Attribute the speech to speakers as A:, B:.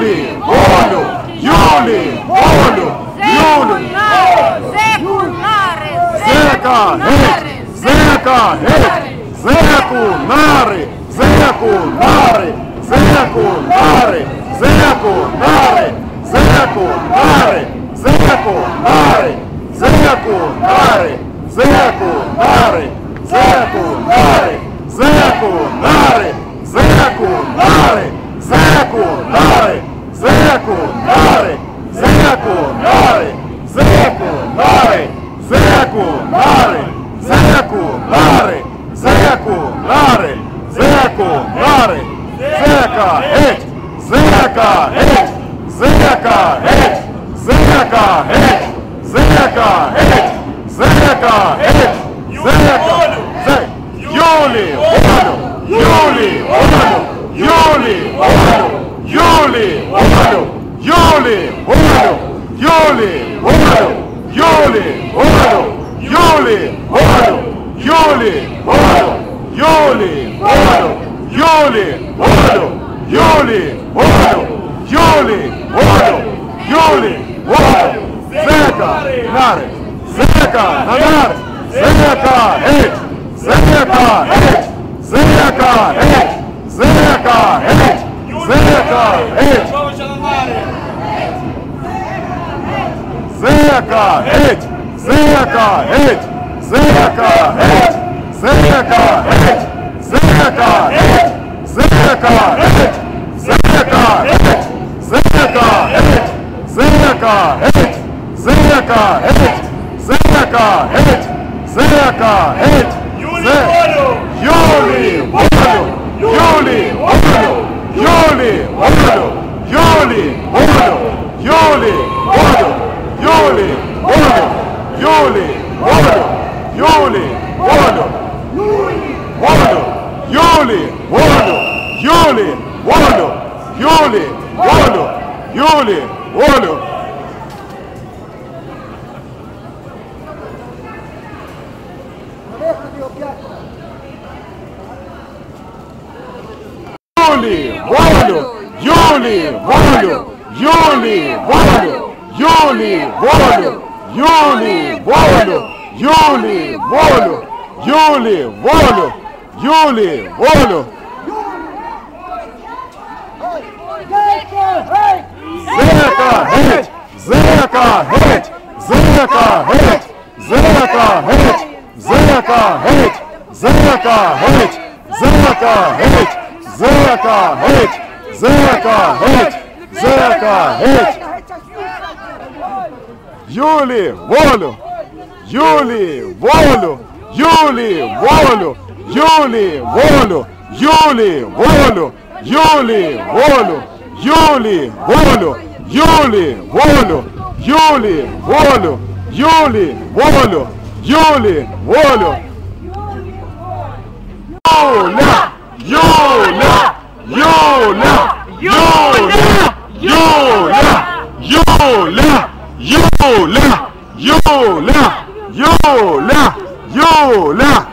A: Юлі, волю, Юлі, волю, Юлі.
B: Секунари!
A: Зека геть! Зека геть! Зеку нари! Зеку нари! Зеку нари! Зеку нари! Зеку нари! Зеку нари! Зеку нари! Зеку нари! Зеку нари! Зеку нари! Зеку нари! Зеку нари! Зеку нари! Зеку нари! Зеку нари! Зеку нари! Зеку нари! Зеку нари! Зеку нари! Зека геть! Зека геть! Зека геть! Зека геть! Зека геть! Зека геть! Зека! Yole, Omaro, Yole, Omaro, Yole, Omaro, Yole, Omaro, Yole, Omaro, Yole, Omaro, Yole, Omaro, Yole, Omaro, Yole, Omaro, Yole, Omaro, Yole, Omaro, Zeka, Nare, Zeka, Nare, Zeka, Hit, Zeka, Hit, Zeka, Hit, Zeka, Hit, Зека! Геть! Зека! Геть! Зека! Геть! Зека! Геть! Зека! Геть! Зека! Геть! Зека! Геть! Зека! Геть! Зека! Геть! Зека! Геть! Зека! Геть! Зека! Геть! Юлі Юлі волю! Юлі волю! Юлі волю! Юлі волю! Юлі, волю, Юлі, волю, Юлі, волю, Юлі, волю. Зека геть! Зека геть! Зека геть! Зека геть! Зека геть! Зека геть! Зека геть! Зека геть! Зека геть! Zeca Hit! Júlio Volho! Júlio Volho! Júlio Volho! Júlio Volho! Júlio Volho! Júlio Volho! Júlio Volho! Júlio Volho! Júlio Volho! Júlio Volho! Júlio Volho! Júlio Volho! Yola, Yola, Yola, Yola, Yola.